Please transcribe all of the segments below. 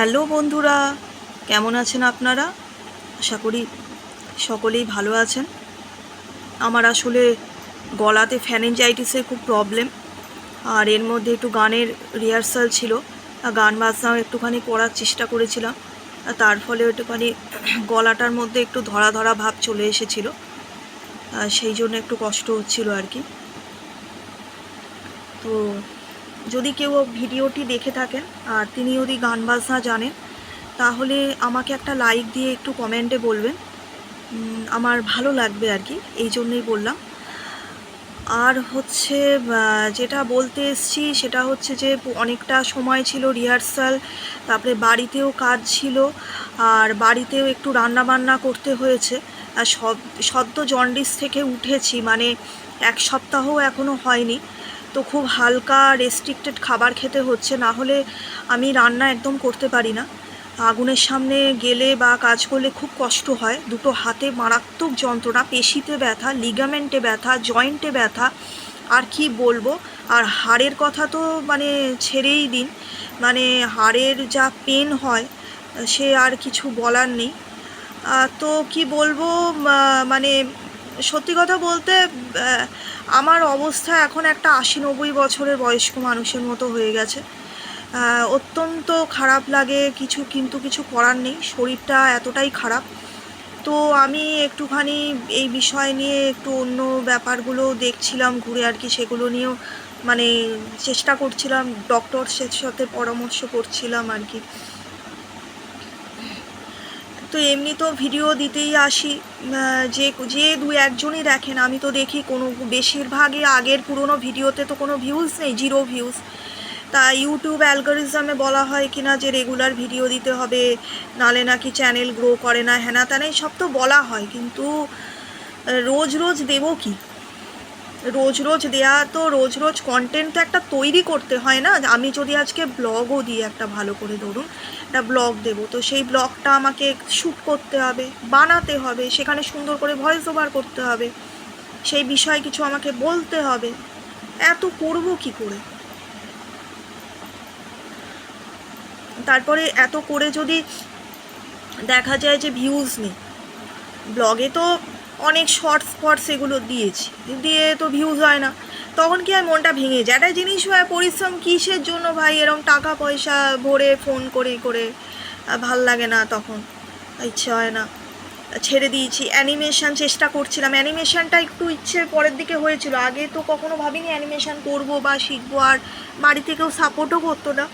Hello বন্ধুরা, কেমন আছেন আপনারা? আশা করি সকলেই ভালো আছেন। আমার আসলে গলাতে ফ্যানেঞ্জাইটিসের খুব প্রবলেম, আর এর মধ্যে একটু গানের রিহার্সাল ছিল, আর গান বাজনাও একটুখানি করার চেষ্টা করেছিলাম তার ফলে একটুখানি গলাটার মধ্যে একটু ধরা ধরা ভাব চলে এসেছিল সেই জন্য একটু কষ্ট হচ্ছিল আর কি। তো যদি কেউ ভিডিওটি দেখে থাকেন, আর তিনি যদি গান বাজনা জানেন, তাহলে আমাকে একটা লাইক দিয়ে একটু কমেন্টে বলবেন। আমার ভালো লাগবে আর কি, এই জন্যই বললাম। আর হচ্ছে যেটা বলতে এসছি, সেটা হচ্ছে যে, অনেকটা সময় ছিল রিহার্সাল তারপরে বাড়িতেও কাজ ছিল, আর বাড়িতেও একটু রান্না বান্না করতে হয়েছে। আর সদ্য জন্ডিস থেকে উঠেছি মানে এক সপ্তাহও এখনও হয়নি। তো খুব হালকা রেস্ট্রিক্টেড খাবার খেতে হচ্ছে, না হলে আমি রান্না একদম করতে পারি না। আগুনের সামনে গেলে বা কাজ করলে খুব কষ্ট হয়। দুটো হাতে মারাত্মক যন্ত্রণা, পেশিতে ব্যথা লিগামেন্টে ব্যথা জয়েন্টে ব্যথা, আর কি বলব? আর হাড়ের কথা তো মানে ছেড়েই দিন। মানে হাড়ের যা পেন হয়, সে আর কিছু বলার নেই। তো কি বলব? মানে সত্যি কথা বলতে আমার অবস্থা এখন একটা আশি নব্বই বছরের বয়স্ক মানুষের মতো হয়ে গেছে। অত্যন্ত খারাপ লাগে, কিছু কিন্তু কিছু করার নেই, শরীরটা এতটাই খারাপ। তো আমি একটুখানি এই বিষয় নিয়ে একটু অন্য ব্যাপারগুলো দেখছিলাম, ঘুরে আর কি সেগুলো নিয়েও মানে চেষ্টা করছিলাম ডক্টরসের সাথে পরামর্শ করছিলাম আর কি। তো এমনি তো ভিডিও দিতেই আসি যে যে দু একজনই দেখেন, আমি তো দেখি কোনো, বেশিরভাগই আগের পুরনো ভিডিওতে তো কোনো ভিউজ নেই জিরো ভিউজ তা ইউটিউব অ্যালগোরিজমে বলা হয় কি না যে রেগুলার ভিডিও দিতে হবে, নালে নাকি চ্যানেল গ্রো করে না হ্যানা ত্যানা সব তো বলা হয়, কিন্তু রোজ রোজ দেবো কি? রোজ রোজ দেয়া, তো রোজ রোজ কন্টেন্ট তো একটা তৈরি করতে হয় না। আমি যদি আজকে ব্লগও দিই একটা ভালো করে ধরুন, একটা ব্লগ দেবো, তো সেই ব্লগটা আমাকে শ্যুট করতে হবে, বানাতে হবে, সেখানে সুন্দর করে ভয়েস ওভার করতে হবে, সেই বিষয়ে কিছু আমাকে বলতে হবে, এত করব কি করে? তারপরে এত করে যদি দেখা যায় যে ভিউজ নেই ব্লগে তো অনেক শর্টস ফর্টস এগুলো দিয়েছি। দিয়ে তো ভিউজ হয় না। তখন কি আর মনটা ভেঙে যায়? একটা জিনিস হয়, পরিশ্রম কিসের জন্য ভাই? এরকম টাকা পয়সা ভরে ফোন করে করে ভালো লাগে না তখন। ইচ্ছে হয় না। ছেড়ে দিয়েছি। অ্যানিমেশন চেষ্টা করছিলাম। অ্যানিমেশনটা একটু ইচ্ছে পরের দিকে হয়েছিল। আগে তো কখনো ভাবিনি অ্যানিমেশন করব বা শিখব। আর বাড়ি থেকেও সাপোর্টও করতো না।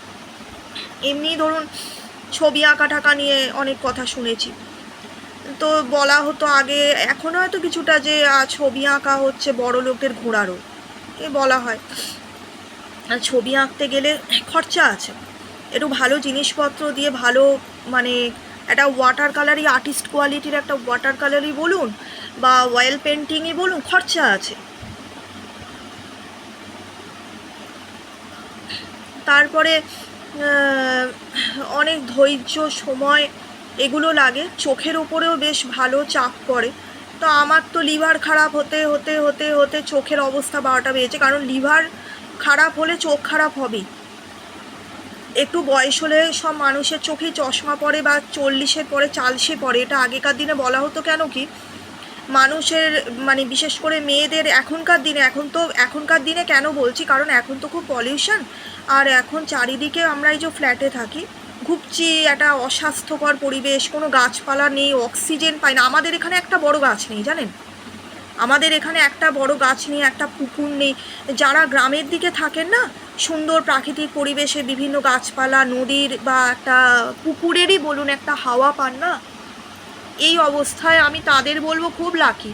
এমনি ধরুন ছবি আঁকা টাকা নিয়ে অনেক কথা শুনেছি। তো বলা হতো আগে এখনও হয়তো কিছুটা যে ছবি আঁকা হচ্ছে বড় লোকদের ঘোড়ারও এ বলা হয়। আর ছবি আঁকতে গেলে খরচা আছে। একটু ভালো জিনিসপত্র দিয়ে ভালো মানে একটা ওয়াটার কালারই আর্টিস্ট কোয়ালিটির একটা ওয়াটার কালারই বলুন বা অয়েল পেন্টিংই বলুন, খরচা আছে। তারপরে অনেক ধৈর্য, সময় এগুলো লাগে। চোখের ওপরেও বেশ ভালো চাপ পড়ে। তো আমার তো লিভার খারাপ হতে হতে হতে হতে চোখের অবস্থা বারোটা বেজেছে। কারণ লিভার খারাপ হলে চোখ খারাপ হবেই। একটু বয়স হলে সব মানুষের চোখে চশমা পড়ে বা চল্লিশের পরে চালসে পড়ে। এটা আগেকার দিনে বলা হতো কেন কি? মানুষের মানে বিশেষ করে মেয়েদের এখনকার দিনে, এখন তো, এখনকার দিনে কেন বলছি? কারণ এখন তো খুব পলিউশন আর এখন চারিদিকে আমরা এই যে ফ্ল্যাটে থাকি ঘুপচি, একটা অস্বাস্থ্যকর পরিবেশ, কোনো গাছপালা নেই, অক্সিজেন পায় না। আমাদের এখানে একটা বড় গাছ নেই, জানেন? আমাদের এখানে একটা বড় গাছ নেই, একটা পুকুর নেই। যারা গ্রামের দিকে থাকেন না, সুন্দর প্রাকৃতিক পরিবেশে বিভিন্ন গাছপালা, নদীর বা একটা পুকুরেরই বলুন, একটা হাওয়া পান না? এই অবস্থায় আমি তাদের বলব, খুব লাকি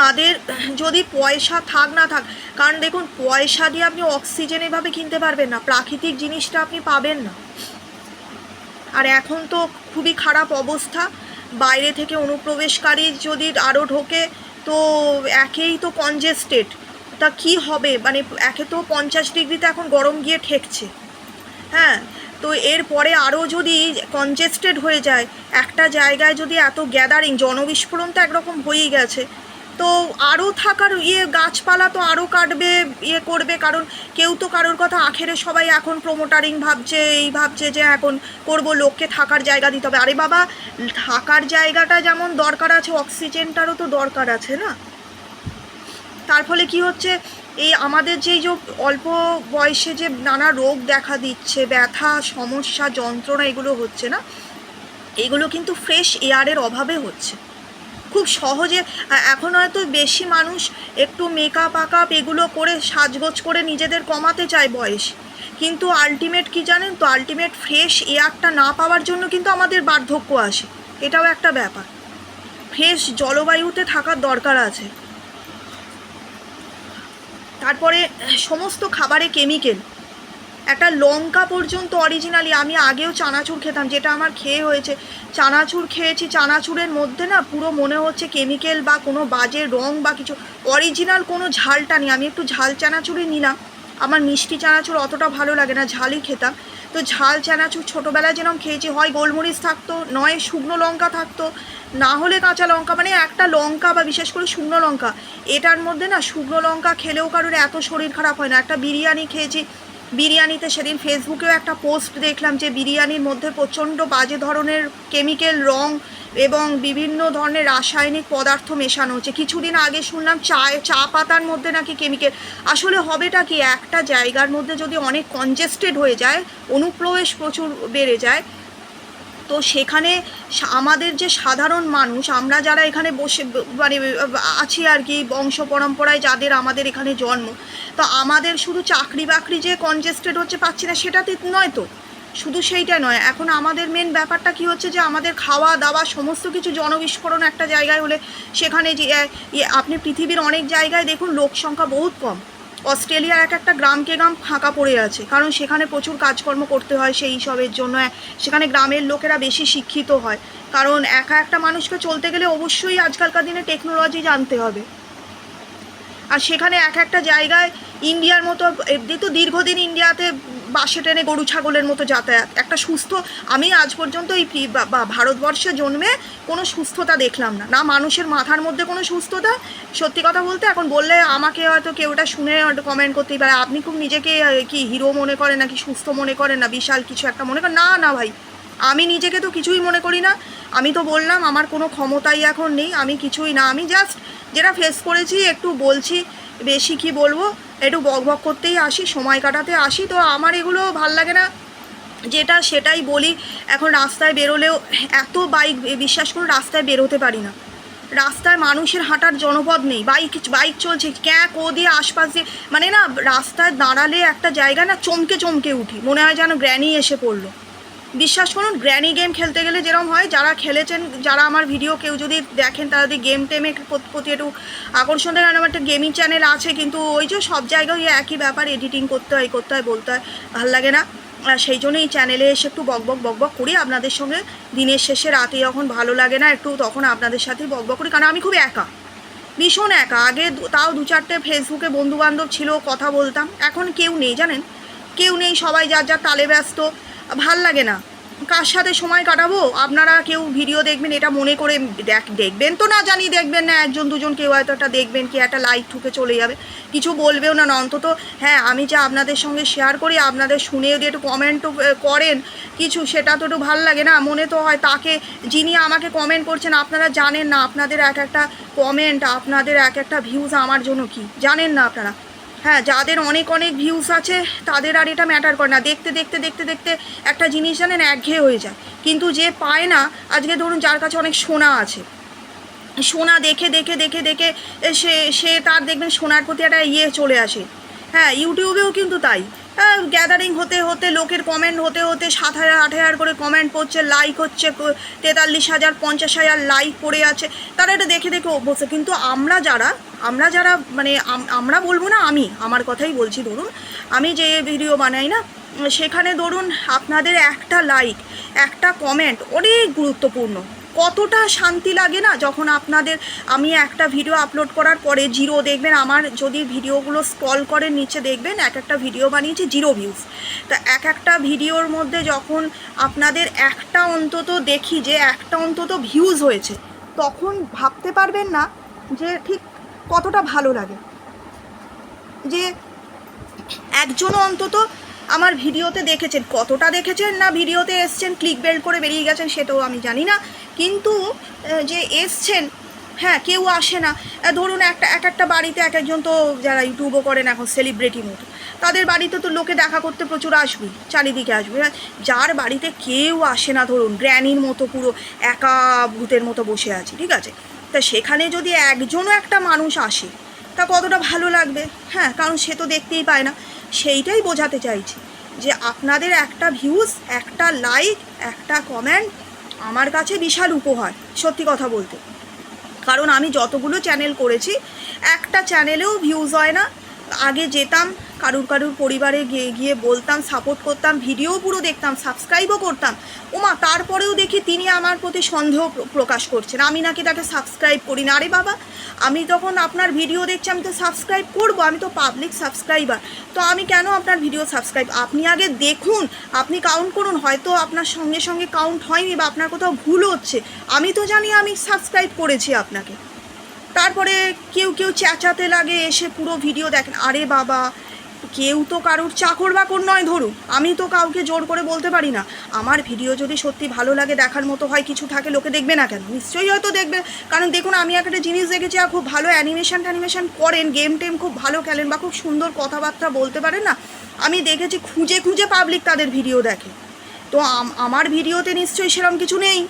তাদের যদি পয়সা থাক, না থাক, কারণ দেখুন, পয়সা দিয়ে আপনি অক্সিজেন এভাবে কিনতে পারবেন না, প্রাকৃতিক জিনিসটা আপনি পাবেন না। আর এখন তো খুবই খারাপ অবস্থা, বাইরে থেকে অনুপ্রবেশকারী যদি আরও ঢোকে, তো একেই তো কনজেস্টেড তা কি হবে? মানে একে তো পঞ্চাশ ডিগ্রিতে এখন গরম গিয়ে ঠেকছে। হ্যাঁ তো এরপরে আরও যদি কনজেস্টেড হয়ে যায়, একটা জায়গায় যদি এত গ্যাদারিং জনবিস্ফোরণ তো একরকম হয়েই গেছে। তো আরও থাকার ইয়ে গাছপালা তো আরও কাটবে ইয়ে করবে, কারণ কেউ তো কারোর কথা আখেরে সবাই এখন প্রোমোটারিং ভাবছে, এই ভাবছে যে এখন করব, লোককে থাকার জায়গা দিতে হবে। আরে বাবা, থাকার জায়গাটা যেমন দরকার আছে অক্সিজেনটারও তো দরকার আছে না? তার ফলে কি হচ্ছে, এই আমাদের যেই যে অল্প বয়সে যে নানা রোগ দেখা দিচ্ছে, ব্যথা, সমস্যা, যন্ত্রণা, এগুলো হচ্ছে না? এগুলো কিন্তু ফ্রেশ এয়ারের অভাবে হচ্ছে। খুব সহজে এখন হয়তো বেশি মানুষ একটু মেকআপ আকাপ এগুলো করে সাজগোজ করে নিজেদের কমাতে চায় বয়স। কিন্তু আলটিমেট কি জানেন তো? আলটিমেট ফ্রেশ এয়ারটা না পাওয়ার জন্য কিন্তু আমাদের বার্ধক্য আসে। এটাও একটা ব্যাপার। ফ্রেশ জলবায়ুতে থাকার দরকার আছে। তারপরে, সমস্ত খাবারে কেমিক্যাল একটা লঙ্কা পর্যন্ত অরিজিনালি আমি আগেও চানাচুর খেতাম, যেটা আমার খেয়ে হয়েছে। চানাচুর খেয়েছি, চানাচুরের মধ্যে না পুরো মনে হচ্ছে কেমিক্যাল বা কোনো বাজে রং বা কিছু। অরিজিনাল কোনো ঝালটা নেই, আমি একটু ঝাল চানাচুরই নিলাম। আমার মিষ্টি চানাচুর অতটা ভালো লাগে না, ঝালই খেতাম। তো ঝাল চানাচুর ছোটোবেলায় যেরকম খেয়েছি, হয় গোলমরিচ থাকতো, নয় শুকনো লঙ্কা থাকতো, না হলে কাঁচা লঙ্কা মানে একটা লঙ্কা বা বিশেষ করে শুকনো লঙ্কা, এটার মধ্যে না শুকনো লঙ্কা খেলেও কারোর এত শরীর খারাপ হয় না। একটা বিরিয়ানি খেয়েছি বিরিয়ানিতে সেদিন ফেসবুকেও একটা পোস্ট দেখলাম যে বিরিয়ানির মধ্যে প্রচণ্ড বাজে ধরনের কেমিক্যাল রং এবং বিভিন্ন ধরনের রাসায়নিক পদার্থ মেশানো হচ্ছে। কিছুদিন আগে শুনলাম চায়, চা পাতার মধ্যে নাকি কেমিক্যাল আসলে হবেটা কি? একটা জায়গার মধ্যে যদি অনেক কনজেস্টেড হয়ে যায়, অনুপ্রবেশ প্রচুর বেড়ে যায় তো সেখানে আমাদের যে সাধারণ মানুষ, আমরা যারা এখানে বসে মানে আছি আর কি, বংশ পরম্পরায় যাদের আমাদের এখানে জন্ম, তো আমাদের শুধু চাকরি বাকরি যে কনজেস্টেড হচ্ছে পাচ্ছি না সেটাতে নয় তো। শুধু সেইটা নয়, এখন আমাদের মেন ব্যাপারটা কি হচ্ছে যে, আমাদের খাওয়া দাওয়া সমস্ত কিছু জনবিস্ফোরণ একটা জায়গায় হলে সেখানে যে আপনি পৃথিবীর অনেক জায়গায় দেখুন, লোক সংখ্যা বহুত কম। অস্ট্রেলিয়ার এক একটা গ্রামকে গ্রাম ফাঁকা পড়ে আছে। কারণ সেখানে প্রচুর কাজকর্ম করতে হয় সেই সবের জন্য। সেখানে গ্রামের লোকেরা বেশি শিক্ষিত হয়। কারণ একা একটা মানুষকে চলতে গেলে অবশ্যই আজকালকার দিনে টেকনোলজি জানতে হবে। আর সেখানে এক একটা জায়গায় ইন্ডিয়ার মতো এমনি তো দীর্ঘদিন ইন্ডিয়াতে বাসে ট্রেনে গরু, ছাগলের মতো যাতায়াত। একটা সুস্থ, আমি আজ পর্যন্ত এই ভারতবর্ষে জন্মে কোনো সুস্থতা দেখলাম না। না মানুষের মাথার মধ্যে কোনো সুস্থতা। সত্যি কথা বলতে, এখন বললে আমাকে হয়তো কেউ ওটা শুনে কমেন্ট করতেই পারে। আপনি খুব নিজেকে কি হিরো মনে করেন, নাকি সুস্থ মনে করেন, না বিশাল কিছু একটা মনে করেন? না না ভাই। আমি নিজেকে তো কিছুই মনে করি না। আমি তো বললাম, আমার কোনো ক্ষমতাই এখন নেই। আমি কিছুই না। আমি জাস্ট যেটা ফেস করেছি, একটু বলছি। বেশি কি বলব? একটু বক বক করতেই আসি, সময় কাটাতে আসি। তো আমার এগুলো ভালো লাগে না। যেটা সেটাই বলি, এখন রাস্তায় বেরোলেও এত বাইক বিশ্বাস করুন, রাস্তায় বেরোতে পারি না। রাস্তায় মানুষের হাঁটার জনপদ নেই। বাইক বাইক চলছে ক্যাঁক ও দিয়ে আশপাশ দিয়ে মানে না, রাস্তায় দাঁড়ালে একটা জায়গা না, চমকে চমকে উঠি। মনে হয় যেন গ্র্যানি এসে পড়ল। বিশ্বাস করুন, গ্র্যানি গেম খেলতে গেলে যেরকম হয়, যারা খেলেছেন, যারা আমার ভিডিও কেউ যদি দেখেন, তারা যদি গেম টেমে প্রতি একটু আকর্ষণ থাকে আমার একটা গেমিং চ্যানেল আছে, কিন্তু ওই যে সব জায়গায় একই ব্যাপার এডিটিং করতে হয় করতে হয়, বলতে হয়, ভালো লাগে না। সেই জন্য এই চ্যানেলে এসে একটু বকবক বকবক করি, আপনাদের সঙ্গে দিনের শেষে, রাতে যখন ভালো লাগে না, একটু তখন আপনাদের সাথে বকবক করি, কারণ আমি খুব একা। ভীষণ একা। আগে তাও দু চারটে ফেসবুকে বন্ধু বান্ধব ছিল, কথা বলতাম। এখন কেউ নেই, জানেন? কেউ নেই, সবাই যার যার তালে ব্যস্ত। ভালো লাগে না। কার সাথে সময় কাটাবো? আপনারা কেউ ভিডিও দেখবেন, এটা মনে করে দেখ, দেখবেন তো না জানি দেখবেন না, একজন দুজন কেউ হয়তো একটা দেখবেন কি একটা লাইক ঠুকে চলে যাবে। কিছু বলবেও না না, অন্তত হ্যাঁ আমি যা আপনাদের সঙ্গে শেয়ার করি, আপনাদের শুনে যদি একটু কমেন্টও করেন, কিছু সেটা তো একটু ভালো লাগে না। মনে তো হয় তাকে, যিনি আমাকে কমেন্ট করছেন, আপনারা জানেন না, আপনাদের এক একটা কমেন্ট আপনাদের এক একটা ভিউজ আমার জন্য কি? জানেন না আপনারা। হ্যাঁ যাদের অনেক অনেক ভিউস আছে, তাদের আর এটা ম্যাটার করে না। দেখতে দেখতে দেখতে দেখতে একটা জিনিস জানেন, একঘেয়ে হয়ে যায়। কিন্তু যে পায় না, আজকে ধরুন যার কাছে অনেক সোনা আছে, সোনা দেখে দেখে দেখে দেখে সে সে তার দেখবেন সোনার প্রতি একটা ইয়ে চলে আসে। হ্যাঁ ইউটিউবেও কিন্তু তাই। গ্যাদারিং হতে হতে, লোকের কমেন্ট হতে হতে সাত হাজার, আট হাজার করে কমেন্ট পড়ছে লাইক হচ্ছে তেতাল্লিশ হাজার, পঞ্চাশ হাজার লাইক পড়ে আছে। তারা এটা দেখে দেখে অভ্যস্ত। কিন্তু আমরা যারা আমরা যারা মানে আমরা বলব না আমি, আমার কথাই বলছি, ধরুন। আমি যে ভিডিও বানাই না, সেখানে ধরুন আপনাদের একটা লাইক একটা কমেন্ট অনেক গুরুত্বপূর্ণ। কতটা শান্তি লাগে না যখন আপনাদের, আমি একটা ভিডিও আপলোড করার পরে জিরো দেখবেন, আমার যদি ভিডিওগুলো স্ক্রল করেন, নিচে দেখবেন, এক একটা ভিডিও বানিয়েছি, জিরো ভিউজ তা এক একটা ভিডিওর মধ্যে যখন আপনাদের একটা অন্তত দেখি যে একটা অন্তত ভিউজ হয়েছে, তখন ভাবতে পারবেন না যে ঠিক কতটা ভালো লাগে। যে একজনও অন্তত আমার ভিডিওতে দেখেছেন কতটা দেখেছেন না ভিডিওতে এসছেন ক্লিক বেল্ট করে বেরিয়ে গেছেন সেটাও আমি জানি না। কিন্তু যে এসছেন হ্যাঁ কেউ আসে না। ধরুন একটা এক একটা বাড়িতে এক একজন তো যারা ইউটিউবও করেন এখন সেলিব্রিটি মতো তাদের বাড়িতে তো লোকে দেখা করতে প্রচুর আসবেই চারিদিকে আসবে। হ্যাঁ, যার বাড়িতে কেউ আসে না ধরুন গ্র্যানির মতো পুরো একা ভূতের মতো বসে আছি ঠিক আছে? তা সেখানে যদি একজনও একটা মানুষ আসে, তা কতটা ভালো লাগবে? হ্যাঁ কারণ সে তো দেখতেই পায় না। সেইটাই বোঝাতে চাইছি যে আপনাদের একটা ভিউজ একটা লাইক একটা কমেন্ট আমার কাছে বিশাল উপহার, সত্যি কথা বলতে। কারণ আমি যতগুলো চ্যানেল করেছি, একটা চ্যানেলেও ভিউজ হয় না। আগে যেতাম কারুর কারুর পরিবারে গিয়ে গিয়ে বলতাম সাপোর্ট করতাম ভিডিও পুরো দেখতাম সাবস্ক্রাইবও করতাম। ওমা, তারপরেও দেখি তিনি আমার প্রতি সন্দেহ প্র- প্রকাশ করছেন। আমি নাকি তাকে সাবস্ক্রাইব করি না। আরে বাবা, আমি তখন আপনার ভিডিও দেখছি, আমি তো সাবস্ক্রাইব করব, আমি তো পাবলিক সাবস্ক্রাইবার তো আমি কেন আপনার ভিডিও সাবস্ক্রাইব আপনি আগে দেখুন, আপনি কাউন্ট করুন। হয়তো আপনার সঙ্গে সঙ্গে কাউন্ট হয়নি বা আপনার কোথাও ভুল হচ্ছে। আমি তো জানি আমি সাবস্ক্রাইব করেছি আপনাকে। তারপরে কেউ কেউ চেঁচাতে লাগে, এসে পুরো ভিডিও দেখেন আরে বাবা কেউ তো কারোর চাকর বাকর নয়, ধরুন। আমি তো কাউকে জোর করে বলতে পারি না। আমার ভিডিও যদি সত্যি ভালো লাগে, দেখার মতো হয়, কিছু থাকে, লোকে দেখবে না কেন? নিশ্চয়ই হয়তো দেখবে। কারণ দেখুন, আমি একটা জিনিস দেখেছি, আর খুব ভালো অ্যানিমেশন ট্যানিমেশন করেন গেম টেম খুব ভালো খেলেন বা খুব সুন্দর কথাবার্তা বলতে পারেন না। আমি দেখেছি, খুঁজে খুঁজে পাবলিক তাদের ভিডিও দেখে। তো আমার ভিডিওতে নিশ্চয়ই সেরকম কিছু নেই।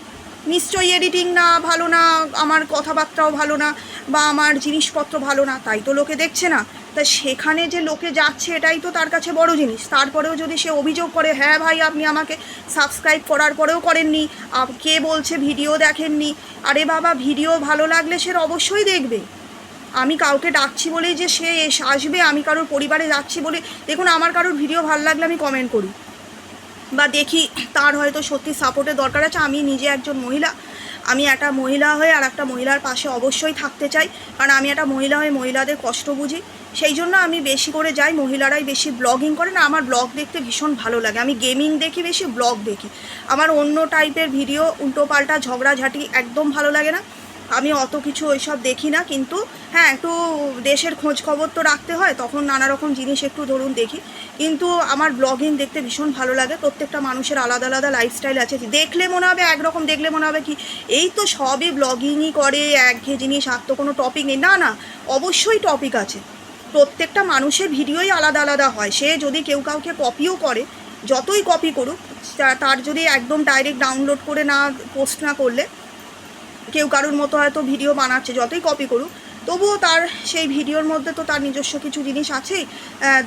নিশ্চয়ই এডিটিং না, ভালো না, আমার কথাবার্তাও ভালো না, বা আমার জিনিসপত্র ভালো না, তাই তো লোকে দেখছে না। তা সেখানে যে লোকে যাচ্ছে এটাই তো তার কাছে বড় জিনিস। তারপরেও যদি সে অভিযোগ করে হ্যাঁ ভাই, আপনি আমাকে সাবস্ক্রাইব করার পরেও করেননি কে বলছে ভিডিও দেখেননি। আরে বাবা, ভিডিও ভালো লাগলে সে অবশ্যই দেখবে। আমি কাউকে ডাকছি বলেই যে সে আসবে, আমি কারোর পরিবারে যাচ্ছি বলে, দেখুন, আমার কারোর ভিডিও ভালো লাগলে আমি কমেন্ট করি। বা দেখি তার হয়তো সত্যি সাপোর্টের দরকার আছে। আমি নিজে একজন মহিলা, আমি একটা মহিলা হয়ে আর একটা মহিলার পাশে অবশ্যই থাকতে চাই। কারণ আমি একটা মহিলা হয়ে মহিলাদের কষ্ট বুঝি। সেই জন্য আমি বেশি করে যাই, মহিলারাই বেশি ব্লগিং করে না, আমার ব্লগ দেখতে ভীষণ ভালো লাগে। আমি গেমিং দেখি, বেশি ব্লগ দেখি। আমার অন্য টাইপের ভিডিও উল্টোপাল্টা ঝগড়াঝাটি একদম ভালো লাগে না। আমি অত কিছু ওইসব দেখি না, কিন্তু হ্যাঁ একটু দেশের খোঁজ খবর তো রাখতে হয়, তখন নানা রকম জিনিস একটু ধরুন দেখি। কিন্তু আমার ব্লগিং দেখতে ভীষণ ভালো লাগে, প্রত্যেকটা মানুষের আলাদা আলাদা লাইফস্টাইল আছে। দেখলে মনে হবে একরকম, দেখলে মনে হবে কি, এই তো সবই ব্লগিংই করে একঘে জিনিস, আর তো কোনো টপিক নেই। না না, অবশ্যই টপিক আছে। প্রত্যেকটা মানুষের ভিডিওই আলাদা আলাদা হয়। সে যদি কেউ কাউকে কপিও করে, যতই কপি করুক তার যদি একদম ডাইরেক্ট ডাউনলোড করে না পোস্ট না করলে, কেউ কারোর মতো হয়তো ভিডিও বানাচ্ছে, যতই কপি করুক, তবুও তার সেই ভিডিওর মধ্যে তো তার নিজস্ব কিছু জিনিস আছেই।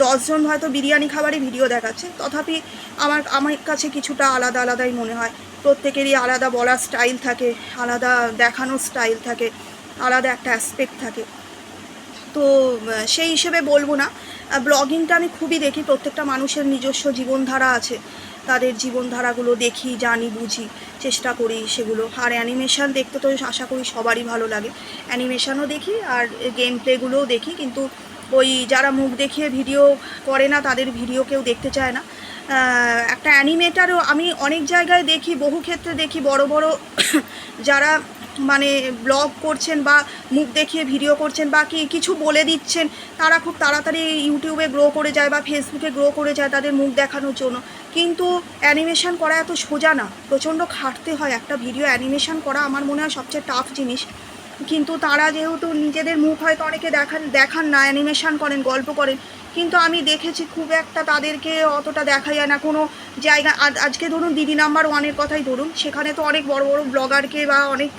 দশজন হয়তো বিরিয়ানি খাবারই ভিডিও দেখাচ্ছে। তথাপি আমার আমার কাছে কিছুটা আলাদা আলাদাই মনে হয়। প্রত্যেকেরই আলাদা বলার স্টাইল থাকে, আলাদা দেখানোর স্টাইল থাকে, আলাদা একটা অ্যাসপেক্ট থাকে। তো সেই হিসেবে বলব না। ব্লগিংটা আমি খুবই দেখি, প্রত্যেকটা মানুষের নিজস্ব জীবনধারা আছে। তাদের জীবনধারাগুলো দেখি, জানি, বুঝি, চেষ্টা করি সেগুলো। আর অ্যানিমেশন দেখতে তো আশা করি সবারই ভালো লাগে। অ্যানিমেশনও দেখি আর গেম প্লেগুলোও দেখি, কিন্তু ওই যারা মুখ দেখিয়ে ভিডিও করে না, তাদের ভিডিও কেউ দেখতে চায় না। একটা অ্যানিমেটারও আমি অনেক জায়গায় দেখি, বহু ক্ষেত্রে দেখি, বড় বড় যারা মানে ব্লগ করছেন বা মুখ দেখিয়ে ভিডিও করছেন বা কি কিছু বলে দিচ্ছেন, তারা খুব তাড়াতাড়ি ইউটিউবে গ্রো করে যায় বা ফেসবুকে গ্রো করে যায় তাদের মুখ দেখানোর জন্য। কিন্তু অ্যানিমেশন করা এত সোজা না, প্রচণ্ড খাটতে হয় একটা ভিডিও অ্যানিমেশন করা আমার মনে হয় সবচেয়ে টাফ জিনিস। কিন্তু তারা যেহেতু নিজেদের মুখ হয়তো অনেকে দেখান দেখান না অ্যানিমেশন করেন, গল্প করেন, কিন্তু আমি দেখেছি খুব একটা তাদেরকে অতটা দেখা যায় না। কোনো জায়গা, আজ- আজকে ধরুন দিদি নাম্বার ওয়ানের কথাই ধরুন, সেখানে তো অনেক বড় বড় ব্লগারকে বা অনেক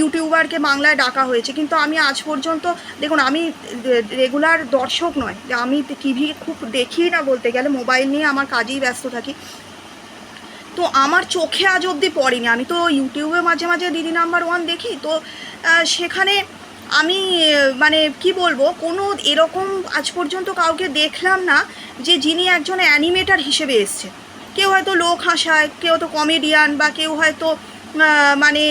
ইউটিউবারকে বাংলায় ডাকা হয়েছে। কিন্তু আমি আজ পর্যন্ত, দেখুন, আমি রেগুলার দর্শক নয় যে আমি টিভি খুব দেখি না বলতে গেলে, মোবাইল নিয়ে আমার কাজেই ব্যস্ত থাকি। তো আমার চোখে আজ অবধি পড়েনি। আমি তো ইউটিউবে মাঝে মাঝে দিদি নাম্বার ওয়ান দেখি, তো সেখানে আমি মানে কি বলব, কোনো এরকম আজ পর্যন্ত কাউকে দেখলাম না যে যিনি একজন অ্যানিমেটার হিসেবে এসছে। কেউ হয়তো লোক হাসায়, কেউ তো কমেডিয়ান বা কেউ হয়তো মানে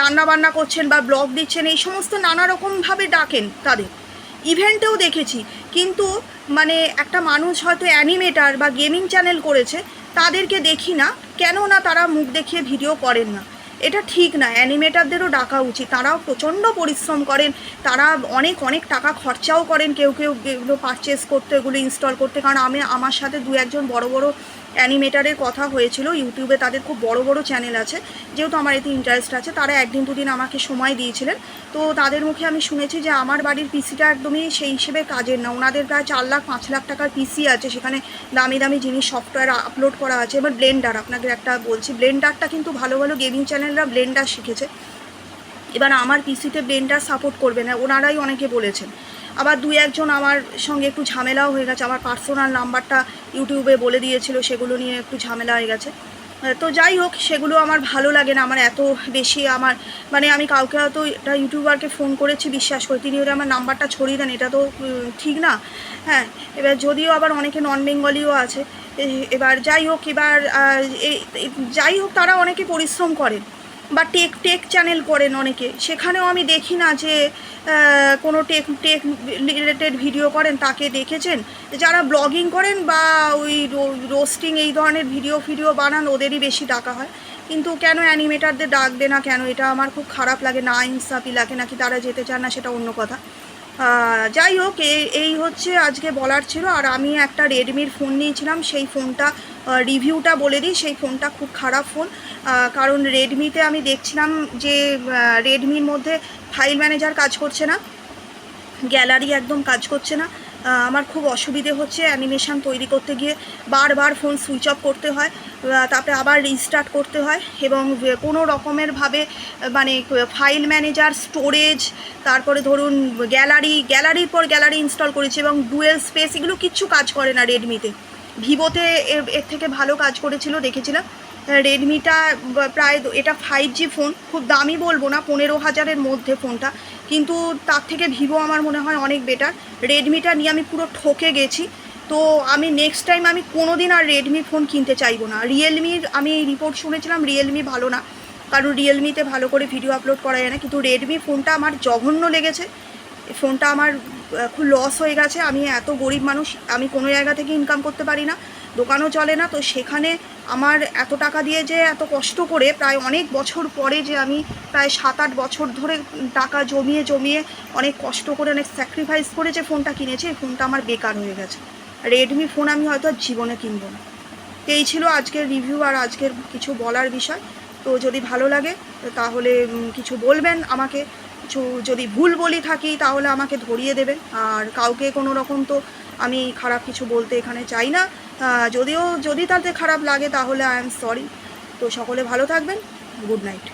রান্না বান্না করছেন বা ব্লগ দিচ্ছেন, এই সমস্ত নানা রকমভাবে ডাকেন তাদের। ইভেন্টেও দেখেছি, কিন্তু মানে একটা মানুষ হয়তো অ্যানিমেটার বা গেমিং চ্যানেল করেছে, তাদেরকে দেখি না কেন না তারা মুখ দেখিয়ে ভিডিও করেন না। এটা ঠিক না অ্যানিমেটারদেরও ডাকা উচিত, তারাও প্রচণ্ড পরিশ্রম করেন, তারা অনেক অনেক টাকা খরচাও করেন কেউ কেউ, এগুলো পারচেস করতে, এগুলো ইনস্টল করতে, কারণ আমি, আমার সাথে দু একজন বড় বড় অ্যানিমেটারের কথা হয়েছিল, ইউটিউবে তাদের খুব বড় বড় চ্যানেল আছে, যেহেতু আমার এতে ইন্টারেস্ট আছে, তারা একদিন দুদিন আমাকে সময় দিয়েছিলেন। তো তাদের মুখে আমি শুনেছি যে আমার বাড়ির পিসিটা একদমই সেই হিসেবে কাজের না, ওনাদের প্রায় চার লাখ, পাঁচ লাখ টাকার পিসি আছে, সেখানে দামি দামি জিনিস সফটওয়্যার আপলোড করা আছে, এবার ব্লেন্ডার আপনাকে একটা বলছি ব্লেন্ডারটা কিন্তু ভালো ভালো গেমিং চ্যানেলরা ব্লেন্ডার শিখেছে। এবার আমার পিসিতে ব্লেন্ডার সাপোর্ট করবে না, ওনারাই অনেকে বলেছেন। আবার দুই একজন আমার সঙ্গে একটু ঝামেলাও হয়ে গেছে। আমার পার্সোনাল নাম্বারটা ইউটিউবে বলে দিয়েছিল, সেগুলো নিয়ে একটু ঝামেলা হয়ে গেছে। তো যাই হোক, সেগুলো আমার ভালো লাগে না। আমার এত বেশি আমার মানে আমি কাউকে হয়তো এটা ইউটিউবারকে ফোন করেছি, বিশ্বাস করি। তিনি যদি আমার নাম্বারটা ছড়িয়ে দেন, এটা তো ঠিক না। হ্যাঁ এবার যদিও আবার অনেকে নন বেঙ্গলিও আছে এবার যাই হোক, এবার যাই হোক, তারা অনেকে পরিশ্রম করেন বা টেক টেক চ্যানেল করেন অনেকে। সেখানেও আমি দেখি না যে কোনো টেক টেক রিলেটেড ভিডিও করেন, তাকে দেখেছেন। যারা ব্লগিং করেন বা ওই রোস্টিং এই ধরনের ভিডিও ফিডিও বানান, ওদেরই বেশি টাকা হয়। কিন্তু কেন অ্যানিমেটারদের ডাকবে না, কেন? এটা আমার খুব খারাপ লাগে, না ইনসাফি লাগে, নাকি তারা যেতে চান না, সেটা অন্য কথা। যাই হোক এই হচ্ছে আজকে বলার ছিল। আর আমি একটা রেডমির ফোন নিয়েছিলাম, সেই ফোনটা রিভিউটা বলে দিই, সেই ফোনটা খুব খারাপ ফোন কারণ রেডমিতে আমি দেখছিলাম যে রেডমির মধ্যে ফাইল ম্যানেজার কাজ করছে না গ্যালারি একদম কাজ করছে না। আমার খুব অসুবিধে হচ্ছে অ্যানিমেশন তৈরি করতে গিয়ে, বারবার ফোন সুইচ অফ করতে হয় তারপরে আবার রিস্টার্ট করতে হয় এবং কোনো রকমেরভাবে মানে ফাইল ম্যানেজার স্টোরেজ তারপরে ধরুন গ্যালারি গ্যালারির পর গ্যালারি ইনস্টল করেছি এবং ডুয়েল স্পেস এগুলো কিচ্ছু কাজ করে না রেডমিতে ভিভোতে এর থেকে ভালো কাজ করেছিল, দেখেছিলাম। রেডমিটা প্রায় এটা ফাইভ জি ফোন খুব দামি বলব না, পনেরো হাজারের মধ্যে ফোনটা কিন্তু তার থেকে ভিভো আমার মনে হয় অনেক বেটার রেডমিটা নিয়ে আমি পুরো ঠকে গেছি। তো আমি নেক্সট টাইম আমি কোনো দিন আর রেডমি ফোন কিনতে চাইব না। রিয়েলমির আমি রিপোর্ট শুনেছিলাম রিয়েলমি ভালো না। কারণ রিয়েলমিতে ভালো করে ভিডিও আপলোড করা যায় না। কিন্তু রেডমি ফোনটা আমার জঘন্য লেগেছে। ফোনটা আমার লস হয়ে গেছে। আমি এত গরিব মানুষ, আমি কোনো জায়গা থেকে ইনকাম করতে পারি না। দোকানও চলে না। তো সেখানে আমার এত টাকা দিয়ে যে এত কষ্ট করে প্রায় অনেক বছর পরে যে আমি প্রায় সাত আট বছর ধরে টাকা জমিয়ে জমিয়ে অনেক কষ্ট করে, অনেক স্যাক্রিফাইস করে যে ফোনটা কিনেছি, এই ফোনটা আমার বেকার হয়ে গেছে। রেডমি ফোন আমি হয়তো আর জীবনে কিনবো না। তো এই ছিল আজকের রিভিউ আর আজকের কিছু বলার বিষয়। তো যদি ভালো লাগে, তাহলে কিছু বলবেন আমাকে। কিছু যদি ভুল বলি থাকি, তাহলে আমাকে ধরিয়ে দেবেন। আর কাউকে কোনো রকম তো আমি খারাপ কিছু বলতে এখানে চাই না। যদিও যদি তাতে খারাপ লাগে, তাহলে আই এম সরি তো সকলে ভালো থাকবেন। Good night